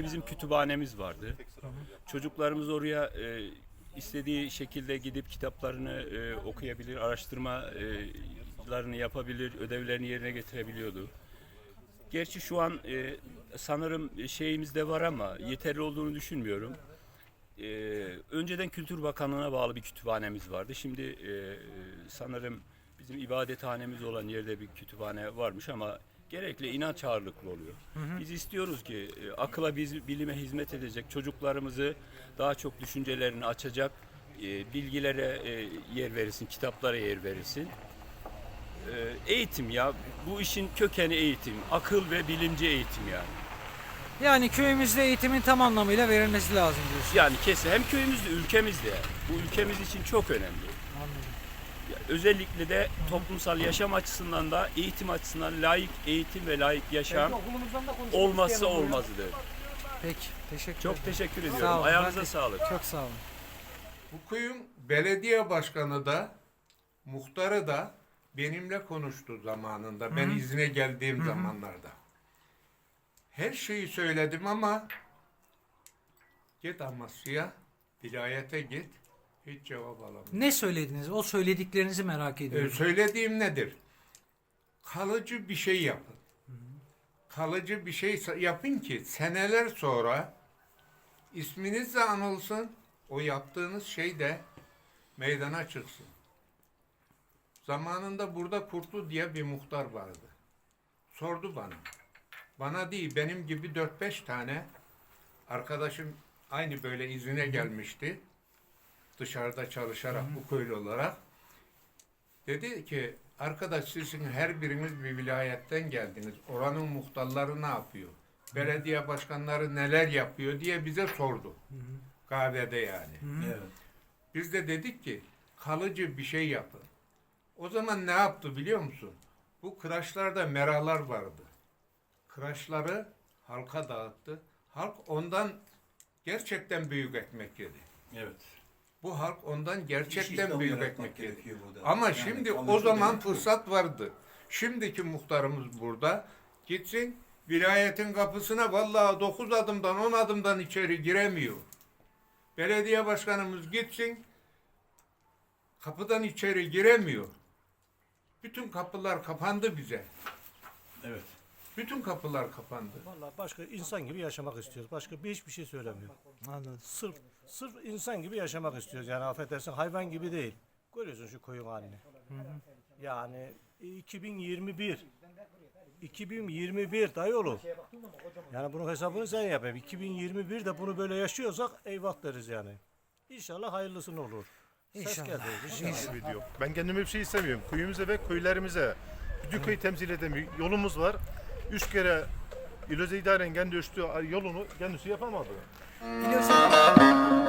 önce bizim kütüphanemiz vardı. Çocuklarımız oraya e, istediği şekilde gidip kitaplarını e, okuyabilir, araştırmalarını yapabilir, ödevlerini yerine getirebiliyordu. Gerçi şu an e, sanırım şeyimiz de var ama yeterli olduğunu düşünmüyorum. E, önceden Kültür Bakanlığı'na bağlı bir kütüphanemiz vardı. Şimdi e, sanırım bizim ibadethanemiz olan yerde bir kütüphane varmış ama gerekli inanç ağırlıklı oluyor. Biz istiyoruz ki e, akıla biz, bilime hizmet edecek çocuklarımızı daha çok düşüncelerini açacak e, bilgilere e, yer verilsin, kitaplara yer verilsin. E, eğitim ya bu işin kökeni eğitim, akıl ve bilimci eğitim yani. Yani köyümüzde eğitimin tam anlamıyla verilmesi lazım diyorsun. Yani kesin hem köyümüzde ülkemizde bu ülkemiz için çok önemli. Anladım. Özellikle de toplumsal yaşam açısından da eğitim açısından layık eğitim ve layık yaşam olmazsa olmazıdır. Peki. Teşekkür Çok ederim. teşekkür Sağ ediyorum. olun, Ayağınıza sağlık. Çok sağ olun. Bu köyün belediye başkanı da muhtarı da benimle konuştu zamanında. Ben izine geldiğim zamanlarda. Her şeyi söyledim ama git Amasya'ya, vilayete git. Hiç cevap alamadım. Ne söylediniz? O söylediklerinizi merak Ee, ediyorum. söylediğim nedir? Kalıcı bir şey yapın. Kalıcı bir şey yapın ki seneler sonra isminiz de anılsın. O yaptığınız şey de meydana çıksın. Zamanında burada Kurtlu diye bir muhtar vardı. Sordu bana. Bana değil benim gibi 4-5 tane arkadaşım aynı böyle izine gelmişti. Dışarıda çalışarak bu köylü olarak. Dedi ki arkadaş sizin her biriniz bir vilayetten geldiniz. Oranın muhtarları ne yapıyor? Belediye başkanları neler yapıyor diye bize sordu. Kahvede yani. Evet. Biz de dedik ki kalıcı bir şey yapın. O zaman ne yaptı biliyor musun? Bu kıraçlarda meralar vardı. Kıraçları halka dağıttı. Halk ondan gerçekten büyük ekmek yedi. Evet. Bu halk ondan gerçekten büyük ekmek yedi. Ama Yani şimdi o zaman demek fırsat vardı. Şimdiki muhtarımız burada. Gitsin vilayetin kapısına vallahi 9 adımdan 10 adımdan içeri giremiyor. Belediye başkanımız gitsin kapıdan içeri giremiyor. Bütün kapılar kapandı bize. Evet. Bütün kapılar kapandı. Vallahi başka insan gibi yaşamak istiyoruz. Başka bir hiçbir şey söylemiyor. Anladım. Sırf sırf insan gibi yaşamak istiyoruz. Yani affedersin hayvan gibi değil. Görüyorsun şu koyun halini. Yani 2021 2021 dayı oğlum. Yani bunun hesabını sen yap. 2021'de bunu böyle yaşıyorsak eyvah deriz yani. İnşallah hayırlısını olur. Ses İnşallah. geldi. İnşallah. video. Ben kendime bir şey istemiyorum. Köyümüze ve köylerimize. Bütün köyü temsil eden bir yolumuz var. Üç kere İloze idaren kendi ölçtüğü yolunu kendisi yapamadı. Biliyorsun